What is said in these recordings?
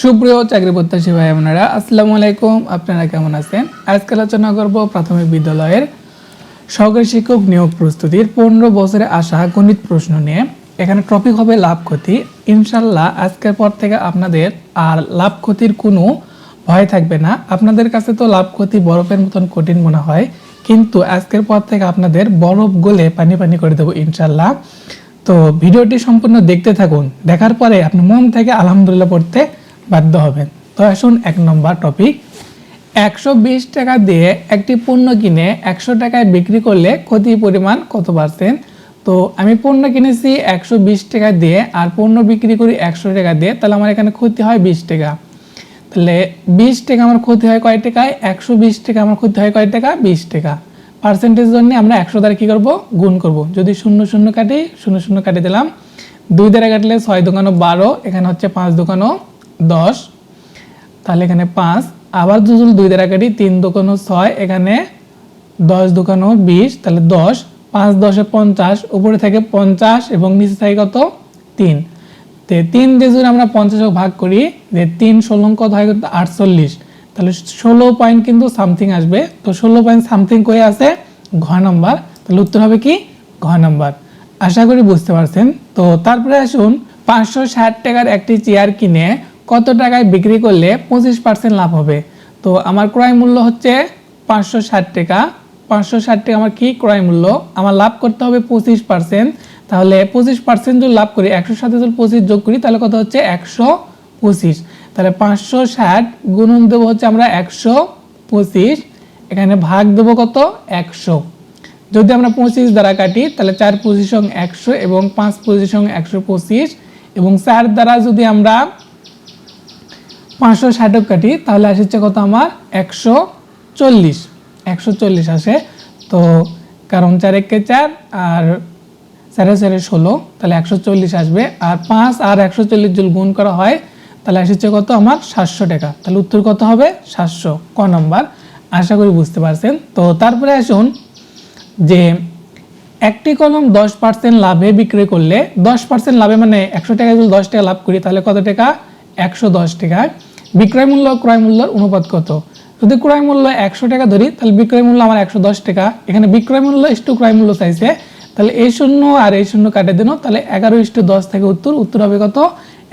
সুপ্রিয় চাকরি প্রত্যাশী ভাই বোনেরা, আসসালামু আলাইকুম। আপনারা কেমন আছেন? আজকে আলোচনা করব প্রাথমিক বিদ্যালয়ের সহকারী শিক্ষক নিয়োগ প্রস্তুতির পনেরো বছরে আসা গণিত প্রশ্ন নিয়ে। এখানে টপিক হবে লাভ ক্ষতি। ইনশাল্লাহ আজকের পর থেকে আপনাদের আর লাভ ক্ষতির কোনো ভয় থাকবে না। আপনাদের কাছে তো লাভ ক্ষতি বরফের মতন কঠিন মনে হয়, কিন্তু আজকের পর থেকে আপনাদের বরফ গলে পানি পানি করে দেবো ইনশাল্লাহ তো ভিডিওটি সম্পূর্ণ দেখতে থাকুন। দেখার পরে আপনি মন থেকে আলহামদুলিল্লাহ পড়তে বাধ্য হবেন। তো আসুন এক নম্বর টপিক একশো বিশ টাকা দিয়ে একটি পণ্য কিনে একশো টাকায় বিক্রি করলে ক্ষতির পরিমাণ কত পার্সেন্ট তো আমি পণ্য কিনেছি একশো বিশ টাকা দিয়ে আর পণ্য বিক্রি করি একশো টাকা দিয়ে, তাহলে আমার এখানে ক্ষতি হয় বিশ টাকা। তাহলে বিশ টাকা আমার ক্ষতি হয় কয় টাকায়? একশো বিশ টাকা আমার ক্ষতি হয় কয় টাকা? বিশ টাকা। পার্সেন্টেজ জন্য আমরা একশো দ্বারা কী করব? গুণ করব। যদি শূন্য শূন্য কাটি, শূন্য শূন্য কাটি দিলাম, দুই দ্বারা কাটলে ছয় দোকানো বারো, এখানে হচ্ছে পাঁচ দোকানো দশ, তাহলে এখানে পাঁচ, আবার যদি দুই দ্বারা কাটি তিন দোকানো ছয়, এখানে দশ দোকানো বিশ, তাহলে দশ, পাঁচ দশে পঞ্চাশ, উপরে থাকে পঞ্চাশ এবং নিচে থাকে কত? তিন। তে তিন দিয়ে যদি আমরা পঞ্চাশ ভাগ করি, যে তিন ষোলো কত হয়? আটচল্লিশ। তাহলে ষোলো পয়েন্ট কিন্তু সামথিং আসবে। তো ষোলো পয়েন্ট সামথিং করে আছে? ঘ নাম্বার তাহলে উত্তর হবে কি? ঘ নাম্বার আশা করি বুঝতে পারছেন। তো তারপরে আসুন, পাঁচশো ষাট টাকার একটি চেয়ার কিনে কত টাকায় বিক্রি করলে পঁচিশ পার্সেন্ট লাভ হবে? তো আমার ক্রয় মূল্য হচ্ছে পাঁচশো ষাট টাকা। পাঁচশো ষাট টাকা আমার কী ক্রয় মূল্য? আমার লাভ করতে হবে পঁচিশ পার্সেন্ট তাহলে পঁচিশ পার্সেন্ট যদি লাভ করি, একশো সাথে যদি পঁচিশ যোগ করি, তাহলে কত হচ্ছে? একশো পঁচিশ। তাহলে পাঁচশো ষাট গুণন দেবো হচ্ছে আমরা একশো পঁচিশ। এখানে ভাগ দেবো কত? একশো। যদি আমরা পঁচিশ দ্বারা কাটি, তাহলে চার পঁচিশ সঙ্গে একশো এবং পাঁচ পঁচিশ সঙ্গে একশো পঁচিশ। এবং চার দ্বারা যদি আমরা পাঁচশো ষাটক কাটি তাহলে আসছে কত আমার? একশো চল্লিশ। একশো চল্লিশ আসে। তো কারণ চার একে চার আর চারে চারে ষোলো, তাহলে একশো চল্লিশ আসবে। আর পাঁচ আর একশো চল্লিশ যদি গুণ করা হয়, তাহলে আসছে কত আমার? সাতশো টাকা। তাহলে উত্তর কত হবে? সাতশো। ক নম্বর? আশা করি বুঝতে পারছেন। তো তারপরে আসুন যে একটি কলম দশ পার্সেন্ট লাভে বিক্রি করলে, দশ পার্সেন্ট লাভে মানে একশো টাকা যদি দশ টাকা লাভ করি, তাহলে কত টাকা? একশো দশ টাকায় বিক্রয় মূল্য, ক্রয় মূল্যের অনুপাত কত? যদি ক্রয় মূল্য একশো টাকা ধরি, তাহলে বিক্রয় মূল্য আমার একশো দশ টাকা। এখানে বিক্রয় মূল্য ইস্টু ক্রয় মূল্য চাইছে, তাহলে এই শূন্য আর এই শূন্য কাটে দিন, তাহলে এগারো ইস্টু দশ থেকে উত্তর উত্তর হবে কত?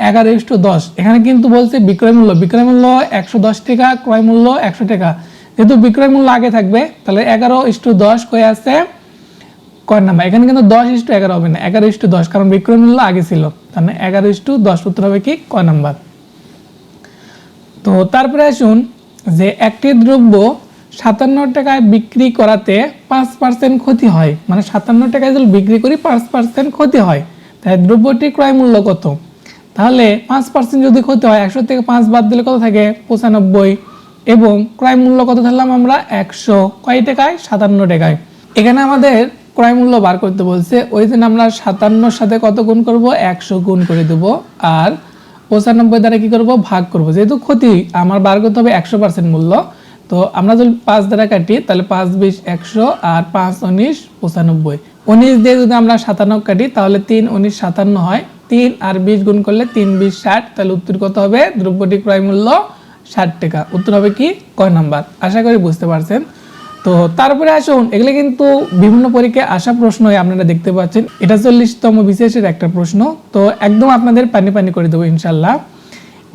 এগারো ইস্টু দশ। এখানে কিন্তু বলছে বিক্রয় মূল্য বিক্রয় মূল্য একশো দশ টাকা, ক্রয় মূল্য একশো টাকা। যেহেতু বিক্রয় মূল্য আগে থাকবে, তাহলে এগারো ইস্টু দশ কয়ে আছে কয় নাম্বার? এখানে কিন্তু দশ ইস্টু এগারো হবে না, এগারো ইস্টু দশ, কারণ বিক্রয় মূল্য আগে ছিল। তাহলে এগারো ইস্টু দশ, উত্তর হবে কি? কয় নাম্বার? তো তারপরে আসুন যে একটি দ্রব্য সাতান্ন টাকায় বিক্রি করাতে পাঁচ পার্সেন্ট ক্ষতি হয়। মানে সাতান্ন টাকায় যদি বিক্রি করি, পাঁচ পার্সেন্ট ক্ষতি হয়। তাই দ্রব্যটি ক্রয় মূল্য কত? তাহলে পাঁচ পার্সেন্ট যদি ক্ষতি হয়, একশো থেকে পাঁচ বাদ দিলে কত থাকে? পঁচানব্বই। এবং ক্রয় মূল্য কত ধরলাম আমরা? একশো। কয় টাকায়? সাতান্ন টাকায়। এখানে আমাদের ক্রয় মূল্য বার করতে বলছে, ওই দিন আমরা সাতান্নর সাথে কত গুণ করব? একশো গুণ করে দেবো। আর পঁচানব্বই দ্বারা কি করব? ভাগ করব। যেহেতু ক্ষতি, আমার বার করতে হবে একশো পার্সেন্ট মূল্য। তো আমরা যদি পাঁচ দ্বারা কাটি, তাহলে পাঁচ বিশ একশো আর পাঁচ উনিশ পঁচানব্বই। উনিশ দিয়ে যদি আমরা সাতান্ন কাটি, তাহলে তিন উনিশ সাতান্ন হয়। তিন আর বিশ গুণ করলে তিন বিশ ষাট, তাহলে উত্তর কত হবে? দ্রব্যটি ক্রয় মূল্য ষাট টাকা। উত্তর হবে কি? কয় নাম্বার? আশা করি বুঝতে পারছেন। তো তারপরে আসুন, এগুলো কিন্তু বিভিন্ন পরীক্ষায় আসা প্রশ্ন আপনারা দেখতে পাচ্ছেন। এটা চল্লিশতম বিশেষের একটা প্রশ্ন। তো একদম আপনাদের পানি পানি করে দেবো ইনশাল্লাহ।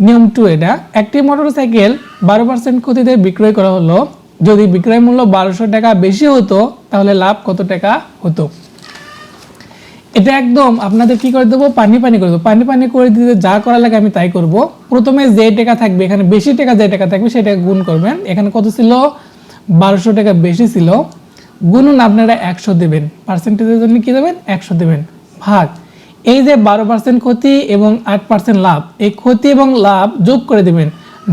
নিয়ম টু এটা। একটি মোটরসাইকেল বারো পার্সেন্ট ক্ষতিতে বিক্রয় করা হলো। যদি বিক্রয় মূল্য বারোশো টাকা বেশি হতো, তাহলে লাভ কত টাকা হতো? এটা একদম আপনাদের কি করে দেবো? পানি পানি করে দেবো। পানি পানি করে দিতে যা করা লাগে আমি তাই করব। প্রথমে যে টাকা থাকবে, এখানে বেশি টাকা যে টাকা থাকবে সেটা গুণ করবেন। এখানে কত ছিল? বারোশো টাকা বেশি ছিল গুণন আপনারা একশো দেবেন। পার্সেন্টেজের জন্য কি দেবেন? একশো দেবেন। ভাগ। এই যে বারো পার্সেন্ট ক্ষতি এবং আট পার্সেন্ট লাভ, এই ক্ষতি এবং লাভ যোগ করে দেবেন।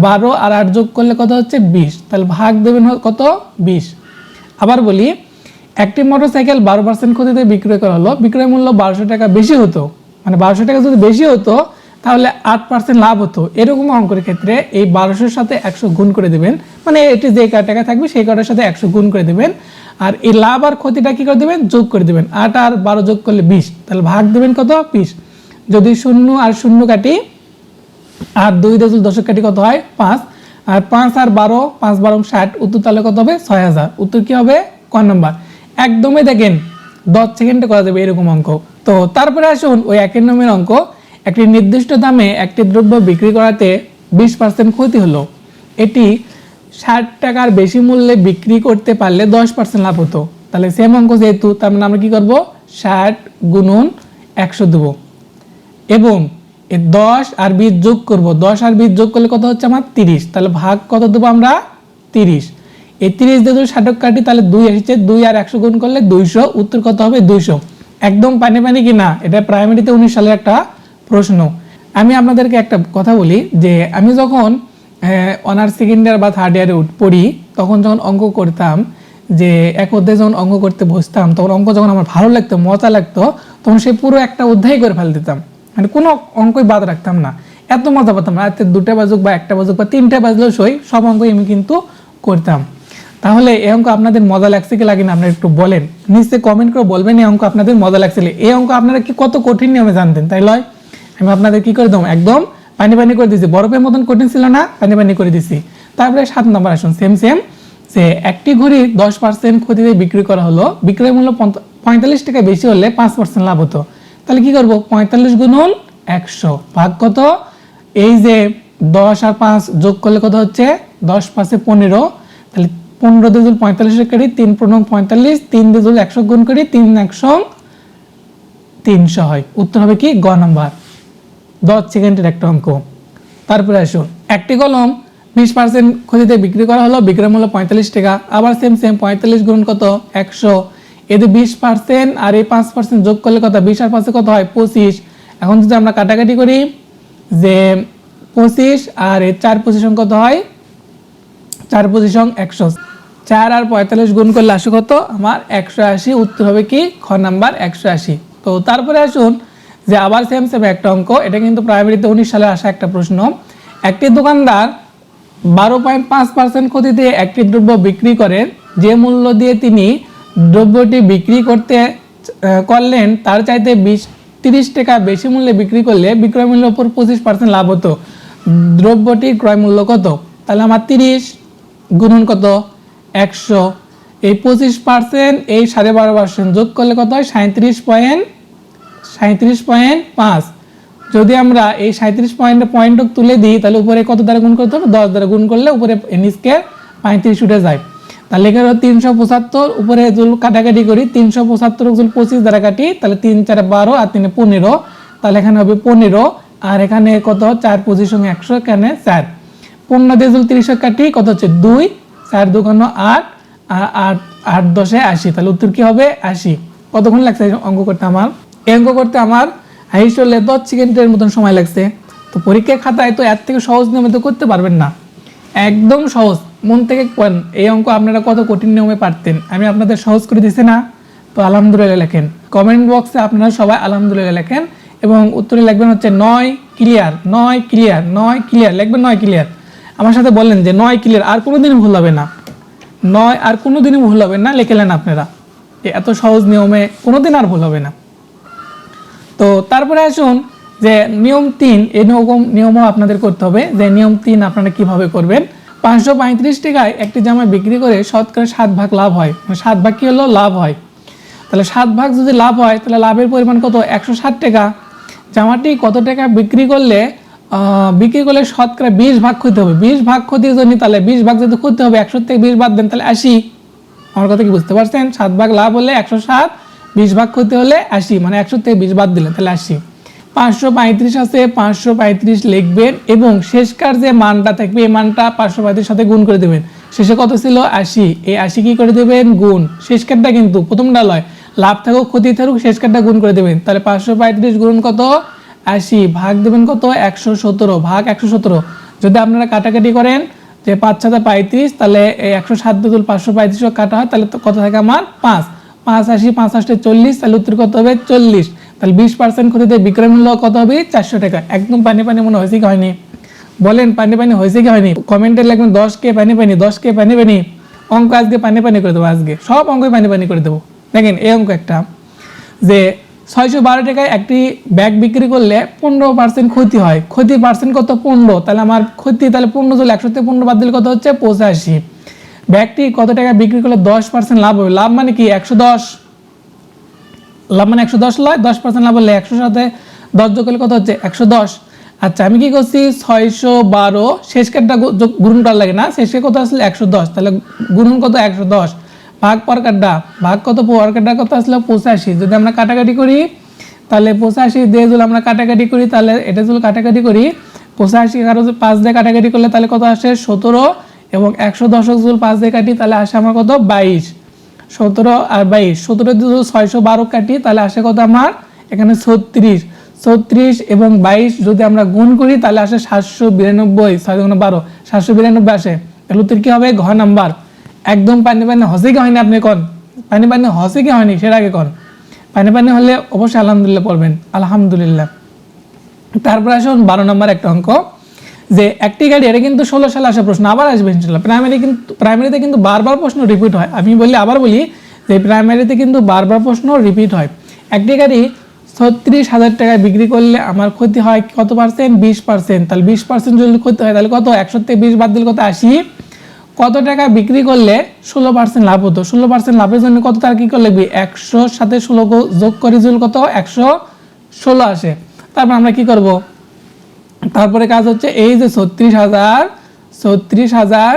বারো আর আট যোগ করলে কত হচ্ছে? বিশ। তাহলে ভাগ দেবেন কত? বিশ। আবার বলি, একটি মোটরসাইকেল বারো পার্সেন্ট ক্ষতিতে বিক্রয় করা হলো, বিক্রয় মূল্য বারোশো টাকা বেশি হতো। মানে বারোশো টাকা যদি বেশি হতো তাহলে আট পার্সেন্ট লাভ হতো। এরকম অঙ্কের ক্ষেত্রে এই বারোশোর সাথে একশো গুণ করে দেবেন। মানে এটি যে টাকা থাকবে, সেই কটার সাথে একশো গুণ করে দেবেন। আর এই লাভ আর ক্ষতিটা কি করে দেবেন? যোগ করে দেবেন। আট আর বারো যোগ করলে বিশ। তাহলে ভাগ দেবেন কত? বিশ। যদি শূন্য আর শূন্য কাটি, আর দুই দশমিক দশক কাটি কত হয়? পাঁচ। আর পাঁচ আর বারো, পাঁচ বারো ষাট। উত্তর তাহলে কত হবে? ছয় হাজার। উত্তর কী হবে? ক নম্বর। একদমই দেখেন, দশ সেকেন্ডে করা যাবে এরকম অঙ্ক। তো তারপরে আসুন ওই একের নম্বরের অঙ্ক। একটি নির্দিষ্ট দামে একটি দ্রব্য বিক্রি করাতে বিশ পার্সেন্ট ক্ষতি হলো। এটি ষাট টাকার বেশি মূল্যে বিক্রি করতে পারলে দশ পার্সেন্ট লাভ হতো। তাহলে সেম অঙ্ক যেহেতু, তার মানে আমরা কি করব? ষাট গুণন একশো দেবো। এবং এ দশ আর বিশ যোগ করব। দশ আর বিশ যোগ করলে কত হচ্ছে আমার তিরিশ। তাহলে ভাগ কত দেবো আমরা? তিরিশ। এই তিরিশ দিয়ে যদি ষাটক কাটি, তাহলে দুই এসেছে দুই আর একশো গুণ করলে দুইশো। উত্তর কত হবে? দুইশো। একদম পানি পানি কি না এটা প্রাইমারিতে উনিশ সালের একটা প্রশ্ন। আমি আপনাদেরকে একটা কথা বলি যে আমি যখন অনার্স সেকেন্ড ইয়ার বা থার্ড ইয়ারে পড়ি, তখন যখন অঙ্ক করতাম, যে এক অধ্যায় যখন অঙ্ক করতে বসতাম, তখন অঙ্ক যখন আমার ভালো লাগতো, মজা লাগতো, তখন সে পুরো একটা অধ্যায় করে ফেল দিতাম। মানে কোনো অঙ্কই বাদ রাখতাম না। এত মজা পেতাম, রাতে দুটা বাজুক বা একটা বাজুক বা তিনটা বাজলেও সই, সব অঙ্কই আমি কিন্তু করতাম। তাহলে এই অঙ্ক আপনাদের মজা লাগছে কি লাগে না, আপনারা একটু বলেন। নিশ্চয়ই কমেন্ট করে বলবেন এই অঙ্ক আপনাদের মজা লাগছে এই অঙ্ক আপনারা কি কত কঠিন নিয়মে জানতেন, তাই লয়? আমি আপনাদের কি করে দেবো? একদম পানি পানি করে দিছি বরফের মতন কঠিন ছিল না, পানি পানি করে দিছি তারপরে সাত নম্বর আসুন সেম সেম যে একটি ঘড়ি দশ পার্সেন্ট ক্ষতিতে বিক্রি করা হলো। বিক্রয় মূল্য পঁয়তাল্লিশ টাকা বেশি হলে পাঁচ পার্সেন্ট লাভ হতো। তাহলে কি করব? পঁয়তাল্লিশ গুণন একশো। ভাগ কত? এই যে দশ আর পাঁচ যোগ করলে কত হচ্ছে? দশ পাঁচে পনেরো। তাহলে পনেরো দিয়ে যদি পঁয়তাল্লিশ করি তিন পনেরো পঁয়তাল্লিশ, তিন দিয়ে যদি একশো গুণ করি তিন একশো তিনশো হয়। উত্তর হবে কি? গ নাম্বার। দশ সেকেন্ডের একটা অঙ্ক। তারপরে আসুন। একটি কলম বিশ পার্সেন্ট ক্ষতিতে বিক্রি করা হলো, বিক্রয় মূল্য পঁয়তাল্লিশ টাকা, আবার সেম সেম পঁয়তাল্লিশ গুণ কত? একশো। এতে বিশ পার্সেন্ট আর এই পাঁচ পার্সেন্ট যোগ করলে কত? বিশ আর পাঁচে কত হয়? পঁচিশ। এখন যদি আমরা কাটাকাটি করি, যে পঁচিশ আর এই চার পজিশন কত হয়? চার পজিশন একশো। চার আর পঁয়তাল্লিশ গুণ করলে আসে কত? আমার একশো আশি, উত্তর হবে কি? খ নাম্বার একশো আশি। তো তারপরে আসুন যে আবার সেম সেম একটা অঙ্ক। এটা কিন্তু প্রাইমারিতে উনিশ সালে আসা একটা প্রশ্ন। একটি দোকানদার বারো পয়েন্ট পাঁচ পার্সেন্ট ক্ষতিতে একটি দ্রব্য বিক্রি করেন যে মূল্য দিয়ে তিনি দ্রব্যটি বিক্রি করতে করলেন, তার চাইতে বিশ, তিরিশ টাকা বেশি মূল্যে বিক্রি করলে বিক্রয় মূল্যের উপর পঁচিশ পার্সেন্ট লাভ হতো। দ্রব্যটির ক্রয় মূল্য কত? তাহলে আমার তিরিশ গুণন কত? একশো। এই পঁচিশ পার্সেন্ট এই সাড়ে বারো পার্সেন্ট যোগ করলে কত হয়? সাঁত্রিশ পয়েন্ট সাঁত্রিশ পয়েন্ট পাঁচ। যদি আমরা এই সাঁত্রিশ পয়েন্টের পয়েন্ট তুলে দিই, তাহলে উপরে কত দ্বারা গুণ করতে হবে? দশ দ্বারা গুণ করলে উপরে নিচকে পঁয়ত্রিশ উঠে যায়। তাহলে এখানে তিনশো পঁচাত্তর, উপরে যদি কাটাকাটি করি, তিনশো পঁচাত্তর যদি পঁচিশ দ্বারা কাটি, তাহলে তিন, চার, বারো, আর তিনে পনেরো। তাহলে এখানে হবে পনেরো, আর এখানে কত? চার পঁচিশ একশো, এখানে চার। পনেরো দিয়ে যদি তিরিশ কাটি, কত হচ্ছে? দুই। চার দোকান্ন আট আট আট দশে আশি। তাহলে উত্তর কি হবে? আশি। কতক্ষণ লাগছে অঙ্ক করতে আমার? এই অঙ্ক করতে আমার হাইস হলে দশ সেকেন্ডের মতন সময় লাগছে। তো পরীক্ষার খাতায় তো এর থেকে সহজ নিয়মে তো করতে পারবেন না। একদম সহজ। মন থেকে করেন এই অঙ্ক আপনারা কত কঠিন নিয়মে পারতেন? আমি আপনাদের সহজ করে দিছি না। তো আলহামদুলিল্লাহ লেখেন। কমেন্ট বক্সে আপনারা সবাই আলহামদুলিল্লাহ লেখেন এবং উত্তরে লিখবেন হচ্ছে নয় ক্লিয়ার নয় ক্লিয়ার নয় ক্লিয়ার, লিখবেন নয় ক্লিয়ার। আমার সাথে বললেন যে নয় ক্লিয়ার আর কোনোদিনই ভুল হবে না। নয় আর কোনোদিনই ভুল হবে না লিখেলেন আপনারা। এত সহজ নিয়মে কোনোদিন আর ভুল হবে না। তো তারপরে আসুন যে নিয়ম তিন, এই নিয়ম নিয়মও আপনাদের করতে হবে যে নিয়ম তিন আপনারা কীভাবে করবেন। পাঁচশো পঁয়ত্রিশ টাকায় একটি জামা বিক্রি করে শতকরা সাত ভাগ লাভ হয়। মানে সাত ভাগ কি হলো? লাভ হয়। তাহলে সাত ভাগ যদি লাভ হয়, তাহলে লাভের পরিমাণ কত? একশো ষাট টাকা। জামাটি কত টাকা বিক্রি করলে বিক্রি করলে শতকরা বিশ ভাগ ক্ষতি হবে। বিশ ভাগ ক্ষতির জন্য তাহলে বিশ ভাগ যদি ক্ষতি হবে, একশো থেকে বিশ বাদ দেন, তাহলে আশি। আমার কথা কি বুঝতে পারছেন? সাত ভাগ লাভ হলে একশো সাত বিশ ভাগ ক্ষতি হলে আশি মানে একশো থেকে বিশ বাদ দিলেন তাহলে আশি। পাঁচশো পঁয়ত্রিশ আছে, পাঁচশো পঁয়ত্রিশ লিখবেন এবং শেষকার যে মানটা থাকবে, এই মানটা পাঁচশো পঁয়ত্রিশ সাথে গুণ করে দেবেন। শেষে কত ছিল? আশি। এই আশি কি করে দেবেন? গুণ। শেষকারটা কিন্তু প্রথমটা লয়। লাভ থাকুক, ক্ষতি থাকুক শেষকারটা গুণ করে দেবেন। তাহলে পাঁচশো পঁয়ত্রিশ গুণ কত? আশি। ভাগ দেবেন কত? একশো সতেরো। ভাগ একশো সতেরো। যদি আপনারা কাটাকাটি করেন যে পাঁচ সাথে পঁয়ত্রিশ, তাহলে একশো সাত দুল পাঁচশো পঁয়ত্রিশ কাটা হয়, তাহলে কত থাকে আমার? পাঁচ। পাঁচ আশি পাঁচ আশি চল্লিশ, তাহলে উত্তর কত হবে? চল্লিশ। তাহলে বিশ পার্সেন্ট ক্ষতিতে বিক্রয় মূল্য কত হবে? চারশো টাকা। একদম পানি পানি মনে হয়েছে কি হয়নি? বলেন, পানি পানি হয়েছে কি হয়নি? কমেন্টে লিখবেন, দশ কে পানি পানি, দশ কে পানি পানি। অঙ্ক আজকে পানি পানি করে দেবো, আজকে। সব অঙ্কই পানি পানি করে দেবো। দেখেন, এই অঙ্ক একটা। যে ছয়শো বারো টাকায় একটি ব্যাগ বিক্রি করলে পনেরো পার্সেন্ট ক্ষতি হয়। ক্ষতি পার্সেন্ট কত? পনেরো। তাহলে আমার ক্ষতি, তাহলে পনেরো চলে একশো থেকে পনেরো বাদ দিলে কত হচ্ছে? পঁচাশি। ব্যাগটি কত টাকা বিক্রি করলে দশ পার্সেন্ট লাভ হবে? লাভ মানে কি? একশো দশ? লাভ মানে একশো দশ লয়, দশ পার্সেন্ট লাভ হলে একশোর সাথে দশ যোগ করলে কত হচ্ছে? একশো দশ। আচ্ছা আমি কি করছি? ছয়শো বারো, শেষ কাঠটা গুণন করা লাগে না? শেষে কত আসলে? একশো দশ। তাহলে গুণন কত? একশো দশ। ভাগ পর কাঠটা ভাগ কত? পর কাঠটা কত আসলে? পঁচাশি। যদি আমরা কাটাকাটি করি, তাহলে পঁচাশি দিয়ে যদি আমরা কাটাকাটি করি, তাহলে এটা যদি কাটাকাটি করি, পঁচাশি এগারো পাঁচ দিয়ে কাটাকাটি করলে তাহলে কত আসে? সতেরো। এবং একশো দশক জুল পাঁচ দিয়ে কাটি, তাহলে আসে আমার কত? বাইশ। সতেরো আর বাইশ, সতেরো যদি ছয়শো বারো কাটি, তাহলে আসে কত আমার? এখানে ছত্রিশ। ছত্রিশ এবং বাইশ যদি আমরা গুণ করি, তাহলে আসে সাতশো বিরানব্বই, ছয় বারো, সাতশো বিরানব্বই আসে। তাহলে উত্তর কি হবে? ঘ নাম্বার। একদম পানি পানি হসে কি হয়নি আপনি কন? পানি পানি হসে কি হয়নি? সেটা আগে কন? পানি পানি হলে অবশ্যই আলহামদুলিল্লাহ পড়বেন। আলহামদুলিল্লাহ। তারপর আসুন বারো নম্বর একটা অঙ্ক। যে একটি গাড়ি, এটা কিন্তু ষোলো সালে আসা প্রশ্ন, আবার আসবে ইনশাল্লাহ। প্রাইমারি কিন্তু প্রাইমারিতে কিন্তু বারবার প্রশ্ন রিপিট হয়। আমি বলি, আবার বলি যে প্রাইমারিতে কিন্তু বারবার প্রশ্ন রিপিট হয়। একটি গাড়ি ছত্রিশ হাজার টাকায় বিক্রি করলে আমার ক্ষতি হয় কত পার্সেন্ট বিশ পার্সেন্ট তাহলে বিশ পার্সেন্ট যদি ক্ষতি হয়, তাহলে কত একশো থেকে বিশ বাদ দিলে কত? আশি। কত টাকা বিক্রি করলে ষোলো পার্সেন্ট লাভ হতো? ষোলো পার্সেন্ট লাভের জন্য কত টাকা কী করলে? একশোর সাথে ষোলো যোগ করে জুল কত? একশো ষোলো আসে। তারপর আমরা কি করব? তারপরে কাজ হচ্ছে এই যে ছত্রিশ হাজার ছত্রিশ হাজার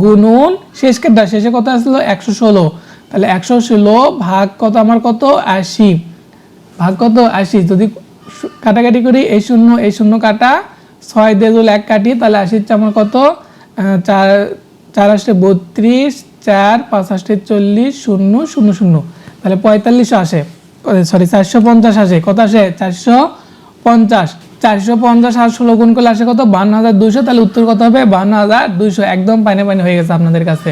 গুনুন শেষ কেটটা শেষে কত আসলো? একশো ষোলো। তাহলে একশো ষোলো ভাগ কত? আমার কত? আশি। ভাগ কত? আশি। যদি কাটাকাটি করি, এই শূন্য এই শূন্য কাটা, ছয় যদি এক কাটি, তাহলে আশি হচ্ছে আমার কত? চার চার আসতে বত্রিশ, চার, পাঁচ আসতে চল্লিশ, শূন্য শূন্য শূন্য। তাহলে পঁয়তাল্লিশশো আসে। সরি চারশো পঞ্চাশ আসে। কত আসে? চারশো পঞ্চাশ। চারশো পঞ্চাশ আর ষোলো গুণ করলে আসে কত? বান্ন হাজার দুইশো। তাহলে উত্তর কত হবে? বান্ন হাজার দুইশো। একদম পানি পানি হয়ে গেছে আপনাদের কাছে।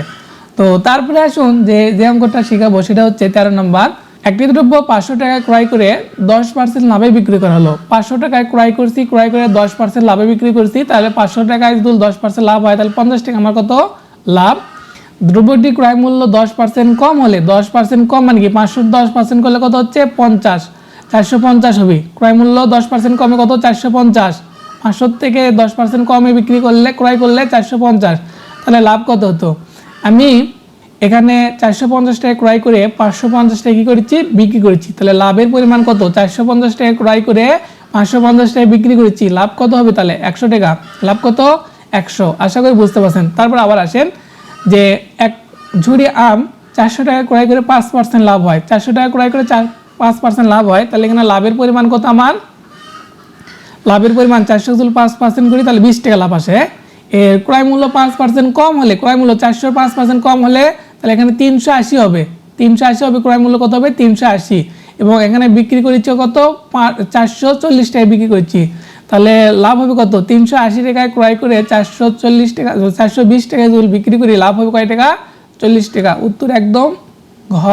তো তারপরে আসুন যে যে অঙ্কটা শেখাবো, সেটা হচ্ছে তেরো নম্বর। একটি দ্রব্য পাঁচশো টাকায় ক্রয় করে দশ পার্সেন্ট লাভে বিক্রি করা হলো। পাঁচশো টাকায় ক্রয় করছি, ক্রয় করে দশ পার্সেন্ট লাভে বিক্রি করছি, তাহলে পাঁচশো টাকায় যদি দশ পার্সেন্ট লাভ হয়, তাহলে পঞ্চাশ টাকা আমার কত? লাভ। দ্রব্যটি ক্রয় মূল্য দশ পার্সেন্ট কম হলে দশ পার্সেন্ট কম মানে কি? পাঁচশো দশ পার্সেন্ট করলে কত হচ্ছে? পঞ্চাশ। চারশো পঞ্চাশ হবে। ক্রয় মূল্য দশ পার্সেন্ট কমে কত? চারশো পঞ্চাশ। পাঁচশো থেকে দশ পার্সেন্ট কমে বিক্রি করলে, ক্রয় করলে চারশো পঞ্চাশ। তাহলে লাভ কত হতো? আমি এখানে চারশো পঞ্চাশ টাকা ক্রয় করে পাঁচশো পঞ্চাশ টাকা কী করেছি? বিক্রি করেছি। তাহলে লাভের পরিমাণ কত? চারশো পঞ্চাশ টাকা ক্রয় করে পাঁচশো পঞ্চাশ টাকা বিক্রি করেছি। লাভ কত হবে তাহলে? একশো টাকা। লাভ কত? একশো। আশা করি বুঝতে পারছেন। তারপর আবার আসেন যে এক ঝুড়ি আম চারশো টাকা ক্রয় করে পাঁচ পার্সেন্ট লাভ হয়। চারশো টাকা ক্রয় করে চার পাঁচ পার্সেন্ট লাভ হয়, তাহলে এখানে লাভের পরিমাণ কত আমার? লাভের পরিমাণ চারশো যদি পাঁচ পার্সেন্ট করি, তাহলে বিশ টাকা লাভ আসে। এর ক্রয় মূল্য পাঁচ পার্সেন্ট কম হলে, ক্রয় মূল্য চারশো পাঁচ পার্সেন্ট কম হলে, তাহলে এখানে তিনশো আশি হবে। তিনশো আশি হবে, ক্রয় মূল্য কত হবে? তিনশো আশি। এবং এখানে বিক্রি করেছি কত? চারশো চল্লিশ টাকায় বিক্রি করছি। তাহলে লাভ হবে কত? তিনশো আশি টাকায় ক্রয় করে চারশো চল্লিশ টাকা, চারশো বিশ টাকায় বিক্রি করি, লাভ হবে কয় টাকা? চল্লিশ টাকা। উত্তর একদম ঘ।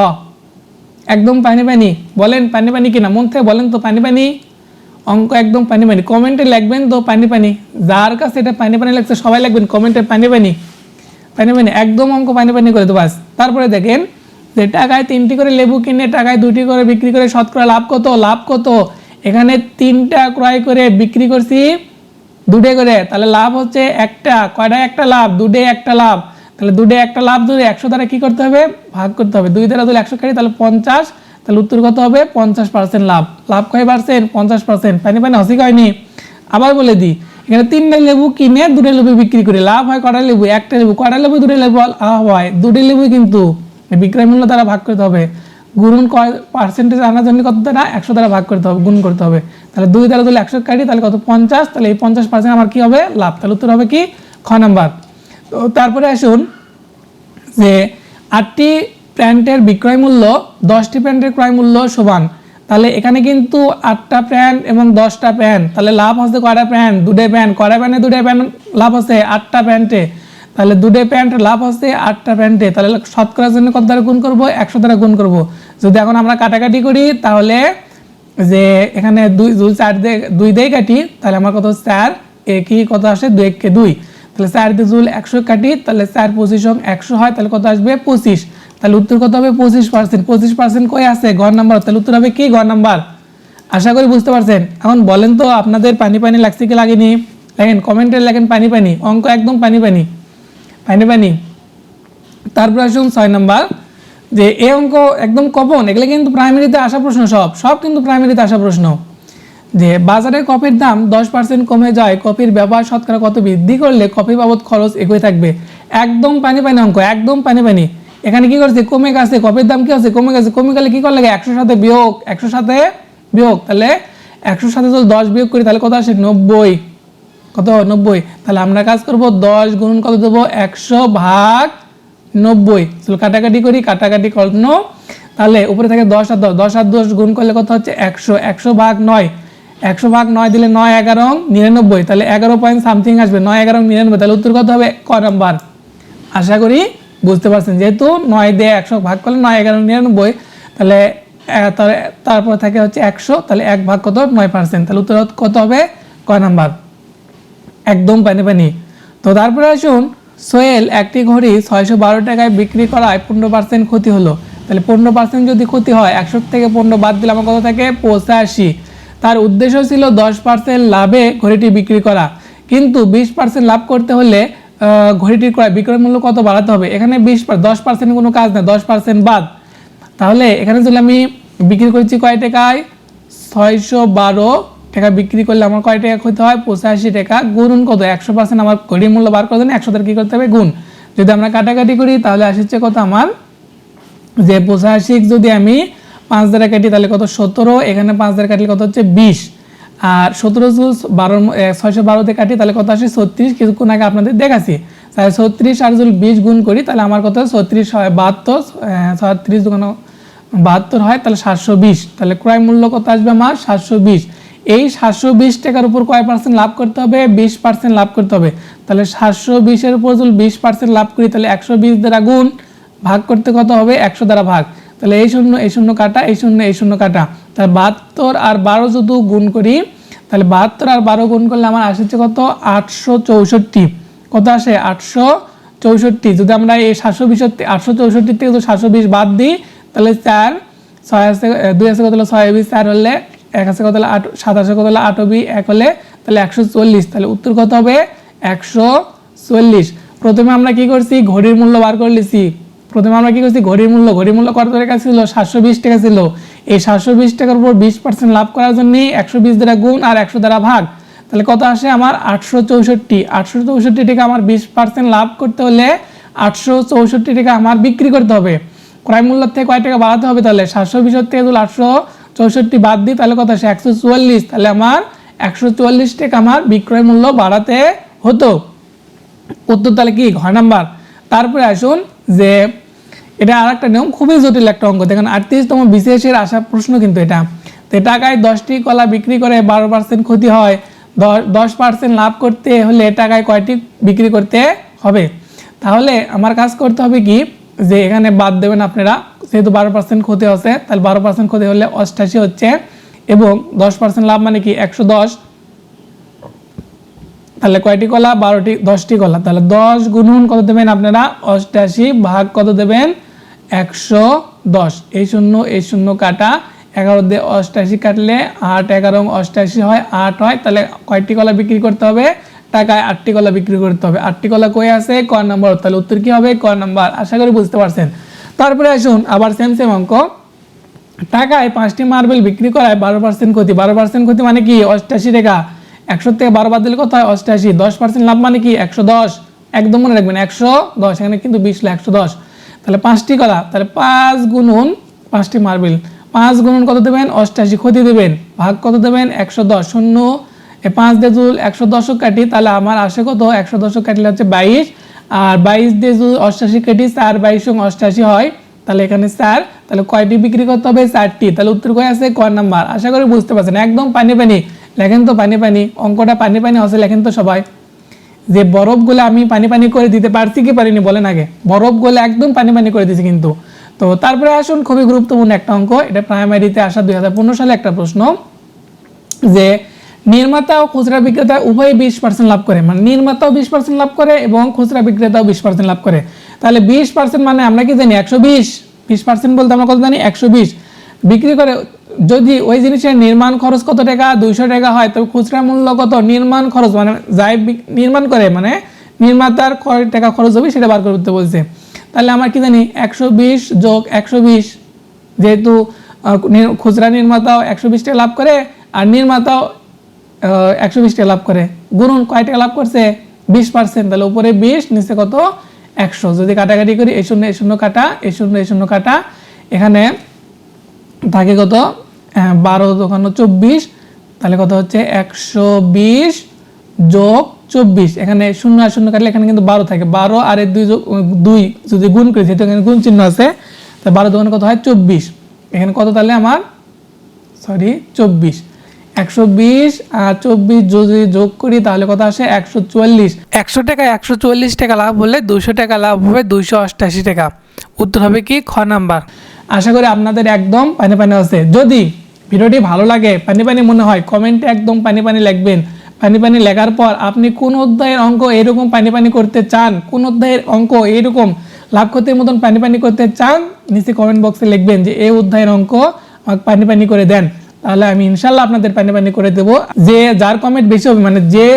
একদম পানি পানি। বলেন পানি পানি কিনা? মন থেকে বলেন তো পানি পানি। অঙ্ক একদম পানি পানি। কমেন্টে লিখবেন তো পানি পানি। যার কাছে এটা পানি পানি লাগছে, সবাই লিখবেন কমেন্টে পানি পানি। পানি পানি, একদম অঙ্ক পানি পানি করে তো বাস তারপরে দেখেন যে টাকায় তিনটি করে লেবু কিনে, টাকায় দুটি করে বিক্রি করে শতকরা লাভ কত? লাভ কত? এখানে তিনটা ক্রয় করে বিক্রি করছি দুটে করে। তাহলে লাভ হচ্ছে একটা। কয়টা একটা লাভ? দুটে একটা লাভ। তাহলে দুটো একটা লাভ যদি একশো দ্বারা কি করতে হবে? ভাগ করতে হবে। দুই দ্বারা যদি একশো কাটি, তাহলে পঞ্চাশ। তাহলে উত্তর কত হবে? পঞ্চাশ পার্সেন্ট লাভ। লাভ কয় পার্সেন্ট পঞ্চাশ পার্সেন্ট পানি পানি, হসি হয়নি আবার বলে দিই, এখানে তিনটে লেবু কিনে দুটো লেবু বিক্রি করি। লাভ হয় কটা লেবু? একটা লেবু। কটা লেবু, দুটো লেবু? হয়। দুটো লেবু কিন্তু বিক্রয় মূল্য দ্বারা ভাগ করতে হবে। গুণন কয় পার্সেন্টেজ আনার জন্য কত দ্বারা? একশো দ্বারা ভাগ করতে হবে, গুণ করতে হবে। তাহলে দুই দ্বারা যদি একশো কাটি, তাহলে কত? পঞ্চাশ। তাহলে এই পঞ্চাশ পার্সেন্ট আমার কি হবে? লাভ। তাহলে উত্তর হবে কি? খ নাম্বার। তো তারপরে আসুন যে আটটি প্যান্টের বিক্রয় মূল্য, দশটি প্যান্টের ক্রয় মূল্য সমান। তাহলে এখানে কিন্তু আটটা প্যান্ট এবং দশটা প্যান্ট। তাহলে লাভ হচ্ছে কয়টা প্যান্ট? দুটো প্যান্ট। কয়টা প্যান্টে দুটো প্যান্ট লাভ হচ্ছে আটটা প্যান্টে। তাহলে দুটো প্যান্ট লাভ হচ্ছে আটটা প্যান্টে। তাহলে শতকরার জন্য কত দ্বারা গুণ করব? একশো দ্বারা গুণ করব। যদি এখন আমরা কাটাকাটি করি, তাহলে যে এখানে দুই দুই চার দিয়ে, দুই দিয়ে কাটি, তাহলে আমার কত চার। একই কত আসে? দুই এককে দুই। তাহলে চার দিয়ে জুল একশো কাটি, তাহলে চার পঁচিশ একশো হয়, তাহলে কত আসবে? পঁচিশ। তাহলে উত্তর কত হবে? পঁচিশ পার্সেন্ট পঁচিশ পার্সেন্ট কই আছে? ঘর নাম্বার। তাহলে উত্তর হবে কি? ঘর নাম্বার। আশা করি বুঝতে পারছেন। এখন বলেন তো, আপনাদের পানি পানি লাগছে কি লাগেনি? লেখেন কমেন্টে লেখেন পানি পানি। অঙ্ক একদম পানি পানি। পানি পানি। তারপরে আসুন ছয় নাম্বার। যে এ অঙ্ক একদম কমন এগুলো কিন্তু প্রাইমারিতে আসা প্রশ্ন সব। সব কিন্তু প্রাইমারিতে আসা প্রশ্ন। যে বাজারে কফির দাম দশ পার্সেন্ট কমে যায়, কফির ব্যবহার শতকরা কত বৃদ্ধি করলে কফি বাবদ খরচ একই থাকবে? একদম পানি পানি অঙ্ক, একদম পানি পানি। এখানে কি করছে? কমে গেছে, কফির দাম কি আছে? কমে গেছে, কমে গেলে কি করে লাগে? একশো সাথে বিয়োগ একশো সাথে বিয়োগ। তাহলে একশোর সাথে যদি দশ বিয়োগ করি, তাহলে কত আসে? নব্বই। কত? নব্বই। তাহলে আমরা কাজ করব দশ গুণ কত দেবো? একশো ভাগ নব্বই। চলো কাটাকাটি করি, কাটাকাটি করল তাহলে উপরে থাকে দশ আর দশ। দশ আর দশ গুণ করলে কত হচ্ছে? একশো। একশো ভাগ নয়। একশো ভাগ নয় দিলে নয় এগারো, নিরানব্বই। তাহলে এগারো পয়েন্ট সামথিং আসবে, নয় এগারো, নিরানব্বই। তাহলে উত্তর কত হবে? ক নাম্বার। আশা করি বুঝতে পারছেন। যেহেতু নয় দিয়ে একশো ভাগ করলে নয়, এগারো, নিরানব্বই, তাহলে তার- তারপর থাকে হচ্ছে একশো, তাহলে এক ভাগ কত? নয় পার্সেন্ট তাহলে উত্তর কত হবে? ক নাম্বার। একদম পানি পানি। তো তারপরে আসুন সোয়েল একটি ঘড়ি ছয়শো বারো টাকায় বিক্রি করায় পনেরো পার্সেন্ট ক্ষতি হলো। তাহলে পনেরো পার্সেন্ট যদি ক্ষতি হয়, একশো থেকে পনেরো বাদ দিলে আমার কত থাকে? পঁচাশি। তার উদ্দেশ্য ছিল দশ পার্সেন্ট লাভে ঘড়িটি বিক্রি করা। কিন্তু বিশ পার্সেন্ট লাভ করতে হলে আহ, ঘড়িটির ক্রয় বিক্রয় মূল্য কত বাড়াতে হবে? এখানে বিশ দশ পার্সেন্ট কোনো কাজ না দশ পার্সেন্ট বাদ। তাহলে এখানে যদি আমি বিক্রি করছি কয় টাকায়? ছয়শো বারো টাকা বিক্রি করলে আমার কয় টাকা ক্ষতি হয়? পঁচাশি টাকা। গুণন কত? একশো পার্সেন্ট আমার ঘড়ির মূল্য বার করতে একশো তার কী করতে হবে? গুণ। যদি আমরা কাটাকাটি করি তাহলে আসছে কত আমার? যে পঁচাশি যদি আমি পাঁচ দ্বারা কাটি, তাহলে কত? সতেরো। এখানে পাঁচ দ্বারা কাটলে কত হচ্ছে? বিশ। আর সতেরো বারো ছয়শো বারোতে কাটি, তাহলে কত আসে? ছত্রিশ। কিছুক্ষণ আগে আপনাদের দেখাচ্ছি। তাহলে ছত্রিশ আর যদি বিশ গুণ করি, তাহলে আমার কত? ছত্রিশ হয় বাহাত্তর। ছত্রিশ দুগুণ বাহাত্তর হয়, তাহলে সাতশো বিশ। তাহলে ক্রয় মূল্য কত আসবে আমার? সাতশো বিশ। এই সাতশো বিশ টাকার উপর কয় পার্সেন্ট লাভ করতে হবে? বিশ পার্সেন্ট লাভ করতে হবে। তাহলে সাতশো বিশের উপর যদি বিশ পার্সেন্ট লাভ করি, তাহলে একশো বিশ দ্বারা গুণ ভাগ করতে কত হবে? একশো দ্বারা ভাগ। তাহলে এই শূন্য এই শূন্য কাটা, এই শূন্য এই শূন্য কাটা। তাহলে বাহাত্তর আর বারো যদি গুণ করি, তাহলে বাহাত্তর আর বারো গুণ করলে আমার আসছে কত? আটশো চৌষট্টি। কত আসে? আটশো চৌষট্টি। যদি আমরা এই সাতশো বিষট্টি আটশো চৌষট্টি থেকে সাতশো বিশ বাদ দিই, তাহলে চার, ছয় আছে দুই আছে কত হলো? ছয় বিশ চার হলে এক আছে কত হলো? আট, সাত আছে কত হলো? আট বি, এক হলে তাহলে একশো চল্লিশ। তাহলে উত্তর কত হবে? একশো চল্লিশ। প্রথমে আমরা কি করছি? ঘড়ির মূল্য বার করে লিছি প্রথমে আমরা কি করছি? ঘড়ির মূল্য ঘড়ির মূল্য কত টাকা ছিল? সাতশো বিশ টাকা ছিল। এই সাতশো বিশ টাকার উপর বিশ পার্সেন্ট লাভ করার জন্য একশো বিশ দ্বারা গুণ আর একশো দ্বারা ভাগ। তাহলে কত আসে আমার? আটশো চৌষট্টি। আটশো চৌষট্টি টাকা আমার বিশ পার্সেন্ট লাভ করতে হলে আটশো চৌষট্টি টাকা আমার বিক্রি করতে হবে। ক্রয় মূল্য থেকে কয় টাকা বাড়াতে হবে? তাহলে সাতশো বিশের থেকে যদি আটশো চৌষট্টি বাদ দিই, তাহলে কত আসে? একশো চুয়াল্লিশ। তাহলে আমার একশো চুয়াল্লিশ টাকা আমার বিক্রয় মূল্য বাড়াতে হতো। উত্তর তাহলে কি? ঘয় নাম্বার। তারপরে আসুন যে এটা আর একটা নিয়ম, খুবই জটিল একটা অঙ্ক। দেখেন, আটত্রিশতম বিসিএসের আসা প্রশ্ন কিন্তু এটা। তো টাকায় দশটি কলা বিক্রি করে বারো পার্সেন্ট ক্ষতি হয় দশ পার্সেন্ট লাভ করতে হলে টাকায় কয়টি বিক্রি করতে হবে? তাহলে আমার কাজ করতে হবে কি? যে এখানে বাদ দেবেন আপনারা, যেহেতু বারো পার্সেন্ট ক্ষতি হচ্ছে, তাহলে বারো পার্সেন্ট ক্ষতি হলে অষ্টাশি হচ্ছে এবং দশ পার্সেন্ট লাভ মানে কি? একশো দশ। তাহলে কয়টি কলা? বারোটি, দশটি কলা। তাহলে দশ গুণন কত দেবেন আপনারা? অষ্টাশি ভাগ কত দেবেন? একশো দশ। এই শূন্য এই শূন্য কাটা। এগারো দিয়ে অষ্টাশি কাটলে আট, এগারো অষ্টাশি হয়, আট হয়। তাহলে কয়টি কলা বিক্রি করতে হবে? টাকায় আটটি কলা বিক্রি করতে হবে। আটটি কলা কই আছে? ক নম্বর। তাহলে উত্তর কি হবে? ক নাম্বার। আশা করি বুঝতে পারছেন। তারপরে আসুন, আবার সেম সেম অঙ্ক। টাকায় পাঁচটি মার্বেল বিক্রি করায় বারো পার্সেন্ট ক্ষতি। বারো পার্সেন্ট ক্ষতি মানে কি? অষ্টাশি টাকা। একশো থেকে বারো বাদ দিলে কত হয়? অষ্টাশি। দশ পার্সেন্ট লাভ মানে কি? একশো দশ। একদম মনে রাখবেন, একশো দশ। এখানে কিন্তু বিশ একশো দশ। তাহলে পাঁচটি কলা, তাহলে পাঁচ গুণুন পাঁচটি মার্বেল। পাঁচ গুণুন কত দেবেন? অষ্টাশি ক্ষতি দেবেন। ভাগ কত দেবেন? একশো দশ। শূন্য। পাঁচ দিয়ে যদি একশো দশক কাটি, তাহলে আমার আসে কত? একশো দশক কাটলে হচ্ছে বাইশ। আর বাইশ দিয়ে যদি অষ্টাশি কাটি, চার বাইশ সঙ্গে অষ্টাশি হয়। তাহলে এখানে চার। তাহলে কয়টি বিক্রি করতে হবে? চারটি। তাহলে উত্তর কয় আছে? ক নাম্বার। আশা করি বুঝতে পারছেন। একদম পানি পানি। লেখেন তো পানি পানি। অঙ্কটা পানি পানি আছে লেখেন তো সবাই। যে বরফগুলো আমি পানি পানি করে দিতে পারছি কি পারিনি বলেন আগে। বরফগুলো একদম পানি পানি করে দিয়েছি কিন্তু। তো তারপরে আসুন, খুবই গুরুত্বপূর্ণ একটা অঙ্ক। এটা প্রাইমারিতে আসা দুই সালে একটা প্রশ্ন। যে নির্মাতা ও খুচরা বিক্রেতা উভয়ই বিশ পার্সেন্ট লাভ করে। মানে নির্মাতাও বিশ পার্সেন্ট লাভ করে এবং খুচরা বিক্রেতাও বিশ পার্সেন্ট লাভ করে। তাহলে বিশ পার্সেন্ট মানে আমরা কি জানি, একশো বিশ? বিশ পার্সেন্ট বলতে আমরা কত জানি? একশো বিশ। বিক্রি করে যদি ওই জিনিসের নির্মাণ খরচ কত টাকা? দুইশো টাকা হয় তবে খুচরা মূল্য কত? নির্মাণ খরচ মানে যাই নির্মাণ করে মানে নির্মাতার কয় টাকা খরচ হবে সেটা বার করতে বলছে। তাহলে আমার কি জানি, একশো বিশ যোগ একশো বিশ, যেহেতু খুচরা নির্মাতাও একশো বিশ টাকা লাভ করে, আর নির্মাতাও একশো বিশ টাকা লাভ করে। গুণন কয় টাকা লাভ করছে? বিশ পার্সেন্ট তাহলে উপরে বিশ, নিচে কত? একশো। যদি কাটাকাটি করি, এই শূন্য এই শূন্য কাটা, এই শূন্য এই শূন্য কাটা, এখানে থাকে কত? বারো দোকানো চব্বিশ, তাহলে কত হচ্ছে? একশো বিশ যোগ চব্বিশ। এখানে শূন্য আর শূন্য কাটলে এখানে কিন্তু বারো থাকে। বারো আর এর দুই দুই যদি গুণ করি, যেহেতু এখানে গুণ চিহ্ন আছে তা বারো দোকানে কত হয়? চব্বিশ। এখানে কত তাহলে আমার? সরি, চব্বিশ। একশো বিশ আর চব্বিশ যদি যোগ করি, তাহলে কত আসে? একশো চুয়াল্লিশ। একশো টাকা, একশো চুয়াল্লিশ টাকা লাভ হলে দুশো টাকা লাভ হবে দুইশো অষ্টাশি টাকা। উত্তর হবে কি? খ নাম্বার। আশা করি আপনাদের একদম পানি পানি আছে। যদি ভিডিওটি ভালো লাগে, পানি পানি মনে হয়, কমেন্টে একদম পানি পানি লিখবেন। পানি পানি লেখার পর আপনি কোন অধ্যায়ের অঙ্ক এরকম পানি পানি করতে চান, কোন অধ্যায়ের অঙ্ক এরকম লাভ ক্ষতির মতন পানি পানি করতে চান, নিচে কমেন্ট বক্সে লিখবেন যে, এই অধ্যায়ের অঙ্ক আমাকে পানি পানি করে দেন। তাহলে আমি ইনশাল্লাহ আপনাদের পানি পানি করে দেবো। যে যার কমেন্ট বেশি হবে মানে যে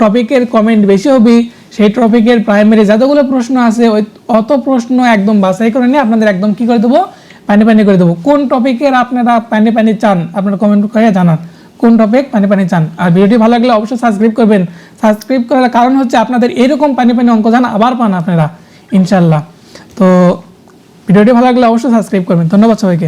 টপিকের কমেন্ট বেশি হবে সেই টপিকের প্রাইমারি যতগুলো প্রশ্ন আছে, ওই অত প্রশ্ন একদম বাছাই করে নিয়ে আপনাদের একদম কি করে দেবো? পানি পানি করে দেবো। কোন টপিকের আপনারা পানি পানি চান? আপনারা কমেন্ট করে জানান। কোন টপিক পানি পানি চান? আর ভিডিওটি ভালো লাগলে অবশ্যই সাবস্ক্রাইব করবেন। সাবস্ক্রাইব করার কারণ হচ্ছে আপনাদের এরকম পানি পানি অঙ্ক জান আবার পান আপনারা। ইনশাল্লাহ তো ভিডিওটি ভালো লাগলে অবশ্যই সাবস্ক্রাইব করবেন। ধন্যবাদ সবাইকে।